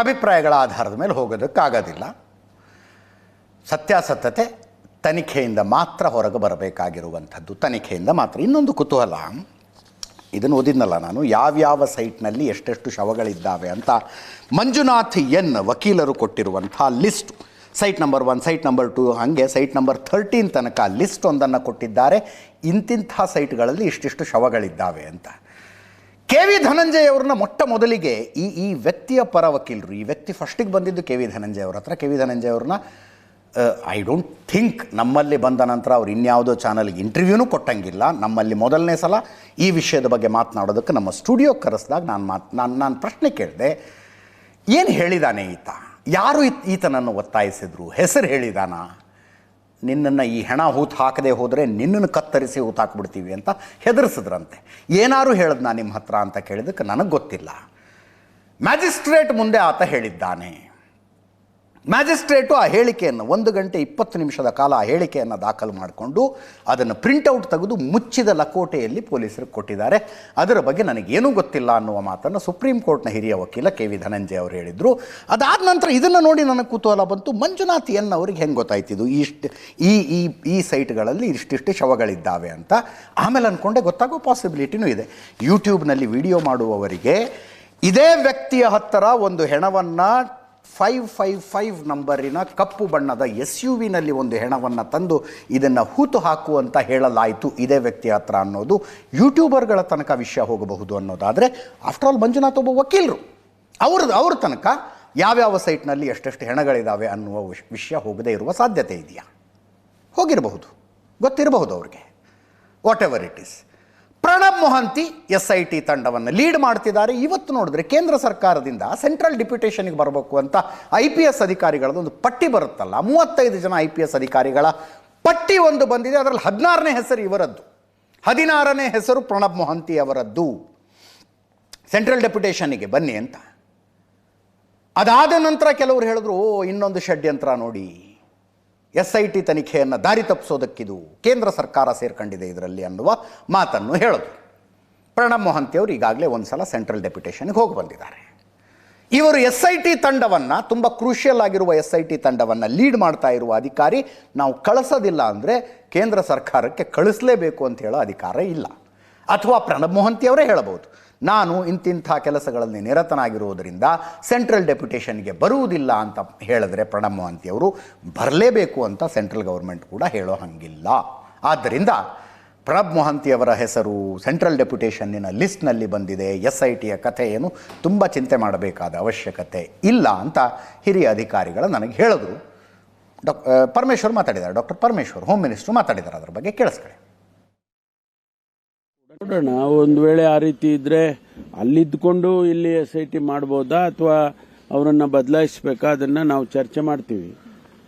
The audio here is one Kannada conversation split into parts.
ಅಭಿಪ್ರಾಯಗಳ ಆಧಾರದ ಮೇಲೆ ಹೋಗೋದಕ್ಕಾಗೋದಿಲ್ಲ. ಸತ್ಯಾಸತ್ಯತೆ ತನಿಖೆಯಿಂದ ಮಾತ್ರ ಹೊರಗೆ ಬರಬೇಕಾಗಿರುವಂಥದ್ದು. ತನಿಖೆಯಿಂದ ಮಾತ್ರ. ಇನ್ನೊಂದು ಕುತೂಹಲ. ಇದನ್ನು ಓದಿದ್ನಲ್ಲ ನಾನು. ಯಾವ್ಯಾವ ಸೈಟ್ನಲ್ಲಿ ಎಷ್ಟೆಷ್ಟು ಶವಗಳಿದ್ದಾವೆ ಅಂತ ಮಂಜುನಾಥ್ ಎನ್ ವಕೀಲರು ಕೊಟ್ಟಿರುವಂಥ list. Site number one, site number two, ಹಾಗೆ ಸೈಟ್ ನಂಬರ್ ಥರ್ಟೀನ್ ತನಕ ಲಿಸ್ಟ್ ಒಂದನ್ನು ಕೊಟ್ಟಿದ್ದಾರೆ. ಇಂತಿಂಥ ಸೈಟ್ಗಳಲ್ಲಿ ಇಷ್ಟಿಷ್ಟು ಶವಗಳಿದ್ದಾವೆ ಅಂತ. ಕೆ ವಿ ಧನಂಜಯ ಅವ್ರನ್ನ ಮೊಟ್ಟ ಮೊದಲಿಗೆ ಈ ಈ ವ್ಯಕ್ತಿಯ ಪರ ವಕೀಲರು, ಈ ವ್ಯಕ್ತಿ ಫಸ್ಟಿಗೆ ಬಂದಿದ್ದು ಕೆ ವಿ ಧನಂಜಯ ಅವ್ರ ಹತ್ರ. ಕೆ ವಿ ಧನಂಜಯ ಅವ್ರನ್ನ ಐ ಡೋಂಟ್ ಥಿಂಕ್ ನಮ್ಮಲ್ಲಿ ಬಂದ ನಂತರ ಅವ್ರು ಇನ್ಯಾವುದೋ ಚಾನಲ್ಗೆ ಇಂಟರ್ವ್ಯೂನೂ ಕೊಟ್ಟಂಗಿಲ್ಲ. ನಮ್ಮಲ್ಲಿ ಮೊದಲನೇ ಸಲ ಈ ವಿಷಯದ ಬಗ್ಗೆ ಮಾತನಾಡೋದಕ್ಕೆ ನಮ್ಮ ಸ್ಟುಡಿಯೋ ಕರೆಸಿದಾಗ ನಾನು ಮಾತು, ನಾನು ನಾನು ಪ್ರಶ್ನೆ ಕೇಳಿದೆ, ಏನು ಹೇಳಿದಾನೆ ಈತ? ಯಾರು ಈತ, ಈತನನ್ನು ಒತ್ತಾಯಿಸಿದ್ರು? ಹೆಸರು ಹೇಳಿದಾನ? ನಿನ್ನನ್ನು ಈ ಹೆಣ ಹೂತು ಹಾಕದೆ ಹೋದರೆ ನಿನ್ನನ್ನು ಕತ್ತರಿಸಿ ಹೂತ್ ಹಾಕ್ಬಿಡ್ತೀವಿ ಅಂತ ಹೆದರಿಸಿದ್ರಂತೆ. ಏನಾರು ಹೇಳಿದ್ನಾ ನಿಮ್ಮ ಹತ್ರ ಅಂತ ಕೇಳಿದಕ್ಕೆ ನನಗೆ ಗೊತ್ತಿಲ್ಲ. ಮ್ಯಾಜಿಸ್ಟ್ರೇಟ್ ಮುಂದೆ ಆತ ಹೇಳಿದ್ದಾನೆ. ಮ್ಯಾಜಿಸ್ಟ್ರೇಟು ಆ ಹೇಳಿಕೆಯನ್ನು ಒಂದು ಗಂಟೆ ಇಪ್ಪತ್ತು ನಿಮಿಷದ ಕಾಲ ಆ ಹೇಳಿಕೆಯನ್ನು ದಾಖಲು ಮಾಡಿಕೊಂಡು ಅದನ್ನು ಪ್ರಿಂಟೌಟ್ ತೆಗೆದು ಮುಚ್ಚಿದ ಲಕೋಟೆಯಲ್ಲಿ ಪೊಲೀಸರಿಗೆ ಕೊಟ್ಟಿದ್ದಾರೆ. ಅದರ ಬಗ್ಗೆ ನನಗೇನೂ ಗೊತ್ತಿಲ್ಲ ಅನ್ನುವ ಮಾತನ್ನು ಸುಪ್ರೀಂ ಕೋರ್ಟ್ನ ಹಿರಿಯ ವಕೀಲ ಕೆ ವಿ ಧನಂಜಯ ಅವರು ಹೇಳಿದರು. ಅದಾದ ನಂತರ ಇದನ್ನು ನೋಡಿ ನನಗೆ ಕುತೂಹಲ ಬಂತು. ಮಂಜುನಾಥ್ ಎನ್ ಅವ್ರಿಗೆ ಹೆಂಗೆ ಗೊತ್ತಾಯ್ತಿದ್ದು ಇಷ್ಟು ಈ ಈ ಈ ಸೈಟ್ಗಳಲ್ಲಿ ಇಷ್ಟಿಷ್ಟು ಶವಗಳಿದ್ದಾವೆ ಅಂತ. ಆಮೇಲೆ ಅಂದ್ಕೊಂಡೆ ಗೊತ್ತಾಗೋ ಪಾಸಿಬಿಲಿಟಿನೂ ಇದೆ. ಯೂಟ್ಯೂಬ್ನಲ್ಲಿ ವಿಡಿಯೋ ಮಾಡುವವರಿಗೆ ಇದೇ ವ್ಯಕ್ತಿಯ ಹತ್ತಿರ ಒಂದು ಹೆಣವನ್ನು ಫೈವ್ ಫೈವ್ ಫೈವ್ ನಂಬರಿನ ಕಪ್ಪು ಬಣ್ಣದ ಎಸ್ ಯು ವಿನಲ್ಲಿ ಒಂದು ಹೆಣವನ್ನು ತಂದು ಇದನ್ನು ಹೂತು ಹಾಕು ಅಂತ ಹೇಳಲಾಯಿತು. ಇದೇ ವ್ಯಕ್ತಿ ಹತ್ರ ಅನ್ನೋದು. ಯೂಟ್ಯೂಬರ್ಗಳ ತನಕ ವಿಷಯ ಹೋಗಬಹುದು ಅನ್ನೋದಾದರೆ ಆಫ್ಟರ್ ಆಲ್ ಮಂಜುನಾಥ್ ಒಬ್ಬ ವಕೀಲರು. ಅವ್ರದ್ದು ಅವ್ರ ತನಕ ಯಾವ್ಯಾವ ಸೈಟ್ನಲ್ಲಿ ಎಷ್ಟೆಷ್ಟು ಹೆಣಗಳಿದ್ದಾವೆ ಅನ್ನುವ ವಿಷ್- ವಿಷಯ ಹೋಗದೇ ಇರುವ ಸಾಧ್ಯತೆ ಇದೆಯಾ? ಹೋಗಿರಬಹುದು. ಗೊತ್ತಿರಬಹುದು ಅವ್ರಿಗೆ. Whatever it is Pranab Mohanty S I T ತಂಡವನ್ನು ಲೀಡ್ ಮಾಡ್ತಿದ್ದಾರೆ. ಇವತ್ತು ನೋಡಿದ್ರೆ ಕೇಂದ್ರ ಸರ್ಕಾರದಿಂದ ಸೆಂಟ್ರಲ್ ಡಿಪ್ಯುಟೇಷನ್ಗೆ ಬರಬೇಕು ಅಂತ ಐ ಪಿ ಎಸ್ ಅಧಿಕಾರಿಗಳದ್ದು ಒಂದು ಪಟ್ಟಿ ಬರುತ್ತಲ್ಲ. ಮೂವತ್ತೈದು ಜನ ಐ ಪಿ ಎಸ್ ಅಧಿಕಾರಿಗಳ ಪಟ್ಟಿ ಒಂದು ಬಂದಿದೆ. ಅದರಲ್ಲಿ ಹದಿನಾರನೇ ಹೆಸರು ಇವರದ್ದು. ಹದಿನಾರನೇ ಹೆಸರು ಪ್ರಣಬ್ ಮೊಹಂತಿ ಅವರದ್ದು. ಸೆಂಟ್ರಲ್ ಡೆಪ್ಯುಟೇಷನ್ಗೆ ಬನ್ನಿ ಅಂತ. ಅದಾದ ನಂತರ ಕೆಲವರು ಹೇಳಿದ್ರು, ಓ, ಇನ್ನೊಂದು ಷಡ್ಯಂತ್ರ ನೋಡಿ. ಎಸ್ ಐ ಟಿ ತನಿಖೆಯನ್ನು ದಾರಿ ತಪ್ಪಿಸೋದಕ್ಕಿದು ಕೇಂದ್ರ ಸರ್ಕಾರ ಸೇರ್ಕೊಂಡಿದೆ ಇದರಲ್ಲಿ ಅನ್ನುವ ಮಾತನ್ನು ಹೇಳೋದು. ಪ್ರಣಬ್ ಮೊಹಂತಿಯವರು ಈಗಾಗಲೇ ಒಂದು ಸಲ ಸೆಂಟ್ರಲ್ ಡೆಪ್ಯುಟೇಷನ್ಗೆ ಹೋಗಿ ಬಂದಿದ್ದಾರೆ. ಇವರು ಎಸ್ ಐ ಟಿ ತಂಡವನ್ನು, ತುಂಬ ಕ್ರೂಷಿಯಲ್ ಆಗಿರುವ ಎಸ್ ಐ ಟಿ ತಂಡವನ್ನು ಲೀಡ್ ಮಾಡ್ತಾ ಇರುವ ಅಧಿಕಾರಿ ನಾವು ಕಳಿಸೋದಿಲ್ಲ ಅಂದರೆ ಕೇಂದ್ರ ಸರ್ಕಾರಕ್ಕೆ ಕಳಿಸಲೇಬೇಕು ಅಂತ ಹೇಳೋ ಅಧಿಕಾರ ಇಲ್ಲ. ಅಥವಾ ಪ್ರಣಬ್ ಮೋಹಂತಿಯವರೇ ಹೇಳಬಹುದು. ನಾನು ಇಂತಿಂಥ ಕೆಲಸಗಳಲ್ಲಿ ನಿರತನಾಗಿರುವುದರಿಂದ ಸೆಂಟ್ರಲ್ ಡೆಪ್ಯುಟೇಷನ್ಗೆ ಬರುವುದಿಲ್ಲ ಅಂತ ಹೇಳಿದ್ರೆ ಪ್ರಣಬ್ ಮೋಹಂತಿಯವರು ಬರಲೇಬೇಕು ಅಂತ ಸೆಂಟ್ರಲ್ ಗೌರ್ಮೆಂಟ್ ಕೂಡ ಹೇಳೋ ಹಂಗಿಲ್ಲ. ಆದ್ದರಿಂದ ಪ್ರಣಬ್ ಮೊಹಂತಿ ಅವರ ಹೆಸರು ಸೆಂಟ್ರಲ್ ಡೆಪ್ಯುಟೇಷನ್ನಿನ ಲಿಸ್ಟ್ನಲ್ಲಿ ಬಂದಿದೆ. ಎಸ್ ಐ ಟಿಯ ಕಥೆ ಏನು ತುಂಬ ಚಿಂತೆ ಮಾಡಬೇಕಾದ ಅವಶ್ಯಕತೆ ಇಲ್ಲ ಅಂತ ಹಿರಿಯ ಅಧಿಕಾರಿಗಳು ನನಗೆ ಹೇಳಿದ್ರು. ಡಾಕ್ಟರ್ ಪರಮೇಶ್ವರ್ ಮಾತಾಡಿದ್ದಾರೆ. ಡಾಕ್ಟರ್ ಪರಮೇಶ್ವರ್, ಹೋಮ್ ಮಿನಿಸ್ಟ್ರು ಮಾತಾಡಿದ್ದಾರೆ. ಅದರ ಬಗ್ಗೆ ಕೇಳಿಸ್ಕೊಳ್ಳಿ. ನೋಡೋಣ. ಒಂದು ವೇಳೆ ಆ ರೀತಿ ಇದ್ರೆ ಅಲ್ಲಿದ್ಕೊಂಡು ಇಲ್ಲಿ ಎಸ್ ಐ ಟಿ ಮಾಡ್ಬೋದಾ ಅಥವಾ ಅವರನ್ನ ಬದಲಾಯಿಸಬೇಕಾ? ಅದನ್ನ ನಾವು ಚರ್ಚೆ ಮಾಡ್ತೀವಿ.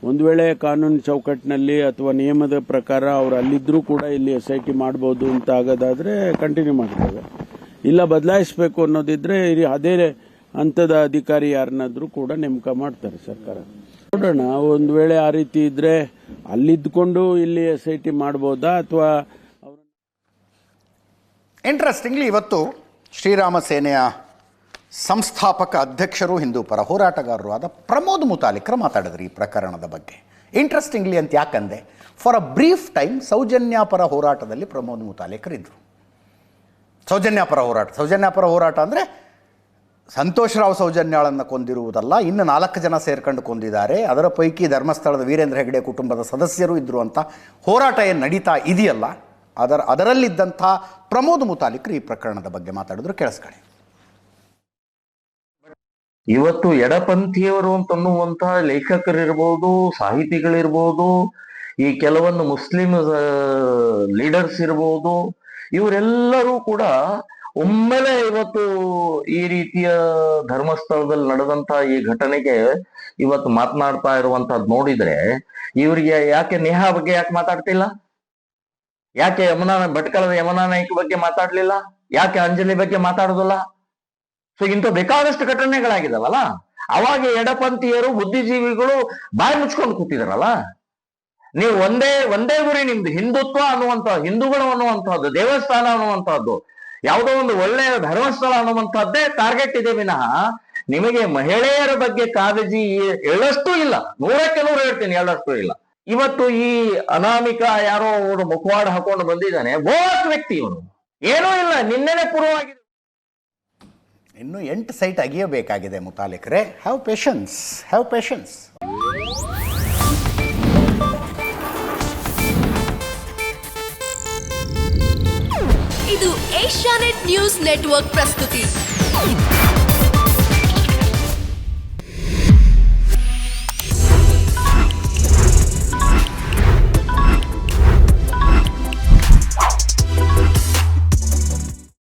ಒಂದು ವೇಳೆ ಕಾನೂನು ಚೌಕಟ್ಟಿನಲ್ಲಿ ಅಥವಾ ನಿಯಮದ ಪ್ರಕಾರ ಅವರು ಅಲ್ಲಿದ್ರೂ ಕೂಡ ಇಲ್ಲಿ ಎಸ್ ಐ ಟಿ ಮಾಡ್ಬೋದು ಅಂತ ಆಗೋದಾದರೆ ಕಂಟಿನ್ಯೂ ಮಾಡ್ತೇವೆ. ಇಲ್ಲ ಬದಲಾಯಿಸಬೇಕು ಅನ್ನೋದಿದ್ರೆ ಅದೇ ಹಂತದ ಅಧಿಕಾರಿ ಯಾರನ್ನಾದರೂ ಕೂಡ ನೇಮಕ ಮಾಡ್ತಾರೆ ಸರ್ಕಾರ. ನೋಡೋಣ. ಒಂದು ವೇಳೆ ಆ ರೀತಿ ಇದ್ರೆ ಅಲ್ಲಿದ್ಕೊಂಡು ಇಲ್ಲಿ ಎಸ್ ಐ ಟಿ ಮಾಡ್ಬೋದಾ ಅಥವಾ ಇಂಟ್ರೆಸ್ಟಿಂಗ್ಲಿ ಇವತ್ತು ಶ್ರೀರಾಮ ಸೇನೆಯ ಸಂಸ್ಥಾಪಕ ಅಧ್ಯಕ್ಷರು, ಹಿಂದೂ ಪರ ಹೋರಾಟಗಾರರು ಆದ ಪ್ರಮೋದ್ ಮುತಾಲಿಕ್ರ ಮಾತಾಡಿದ್ರು ಈ ಪ್ರಕರಣದ ಬಗ್ಗೆ. ಇಂಟ್ರೆಸ್ಟಿಂಗ್ಲಿ ಅಂತ ಯಾಕಂದೆ for a brief time Sowjanya ಪರ ಹೋರಾಟದಲ್ಲಿ ಪ್ರಮೋದ್ ಮುತಾಲಿಕರಿದ್ದರು ಸೌಜನ್ಯ ಪರ ಹೋರಾಟ, ಸೌಜನ್ಯ ಪರ ಹೋರಾಟ ಅಂದರೆ ಸಂತೋಷ್ ರಾವ್ ಸೌಜನ್ಯಾಳನ್ನು ಕೊಂದಿರುವುದಲ್ಲ, ಇನ್ನು ನಾಲ್ಕು ಜನ ಸೇರ್ಕೊಂಡು ಕೊಂದಿದ್ದಾರೆ, ಅದರ ಪೈಕಿ ಧರ್ಮಸ್ಥಳದ ವೀರೇಂದ್ರ ಹೆಗಡೆ ಕುಟುಂಬದ ಸದಸ್ಯರು ಇದ್ದರು ಅಂತ ಹೋರಾಟ ಏನು ನಡೀತಾ ಇದೆಯಲ್ಲ ಅದರ, ಅದರಲ್ಲಿದ್ದಂಥ ಪ್ರಮೋದ್ ಮುತಾಲಿಕ್ರು ಈ ಪ್ರಕರಣದ ಬಗ್ಗೆ ಮಾತಾಡಿದ್ರು, ಕೇಳಿಸ್ಕೊಳ್ಳಿ. ಇವತ್ತು ಎಡಪಂಥೀಯರು ಅಂತನ್ನುವಂತಹ ಲೇಖಕರಿರ್ಬೋದು, ಸಾಹಿತಿಗಳಿರ್ಬೋದು, ಈ ಕೆಲವೊಂದು ಮುಸ್ಲಿಂ ಲೀಡರ್ಸ್ ಇರ್ಬೋದು, ಇವರೆಲ್ಲರೂ ಕೂಡ ಒಮ್ಮೆಲೆ ಇವತ್ತು ಈ ರೀತಿಯ ಧರ್ಮಸ್ಥಳದಲ್ಲಿ ನಡೆದಂತ ಈ ಘಟನೆಗೆ ಇವತ್ತು ಮಾತನಾಡ್ತಾ ಇರುವಂತಹದ್ ನೋಡಿದ್ರೆ, ಇವರಿಗೆ ಯಾಕೆ ನೇಹಾ ಬಗ್ಗೆ ಯಾಕೆ ಮಾತಾಡ್ತಿಲ್ಲ? ಯಾಕೆ ಯಮುನಾ ಭಟ್ಕಳದ ಯಮುನಾ ನಾಯ್ಕ ಬಗ್ಗೆ ಮಾತಾಡ್ಲಿಲ್ಲ? ಯಾಕೆ ಅಂಜಲಿ ಬಗ್ಗೆ ಮಾತಾಡುದಿಲ್ಲ? ಸೊ ಇಂಥ ಬೇಕಾದಷ್ಟು ಘಟನೆಗಳಾಗಿದಾವಲ್ಲ. ಅವಾಗ ಎಡಪಂಥೀಯರು, ಬುದ್ಧಿಜೀವಿಗಳು ಬಾಯಿ ಮುಚ್ಕೊಂಡು ಕೂತಿದಾರಲ್ಲ. ನೀವು ಒಂದೇ ಒಂದೇ ಗುರಿ ನಿಮ್ದು, ಹಿಂದುತ್ವ ಅನ್ನುವಂಥ, ಹಿಂದೂಗಳು ಅನ್ನುವಂಥದ್ದು, ದೇವಸ್ಥಾನ ಅನ್ನುವಂಥದ್ದು, ಯಾವುದೋ ಒಂದು ಒಳ್ಳೆಯ ಧರ್ಮಸ್ಥಳ ಅನ್ನುವಂಥದ್ದೇ ಟಾರ್ಗೆಟ್ ಇದೆ ವಿನಃ, ನಿಮಗೆ ಮಹಿಳೆಯರ ಬಗ್ಗೆ ಕಾಳಜಿ ಎಳ್ಳಷ್ಟು ಇಲ್ಲ. ನೂರಕ್ಕೆ ನೂರು ಹೇಳ್ತೀನಿ, ಎಳ್ಳಷ್ಟು ಇಲ್ಲ. ಇವತ್ತು ಈ ಅನಾಮಿಕ ಯಾರೋ ಅವರು ಮುಖವಾಡ ಹಾಕೊಂಡು ಬಂದಿದ್ದಾನೆ ಬೋಸ್ ವ್ಯಕ್ತಿ ಇವನು. ಏನೂ ಇಲ್ಲ ನಿನ್ನೆನೆ ಪೂರ್ವವಾಗಿದೆ ಇನ್ನು ಎಂಟು ಸೈಟ್ ಅಗಿಯಬೇಕಾಗಿದೆ ಮುತಾಲಿಕರೇ. ಹ್ಯಾವ್ ಪೇಷನ್ಸ್ ಹ್ಯಾವ್ ಪೇಷನ್ಸ್ ಇದು ಏಷ್ಯಾನೆಟ್ ನ್ಯೂಸ್ ನೆಟ್ವರ್ಕ್ ಪ್ರಸ್ತುತಿ.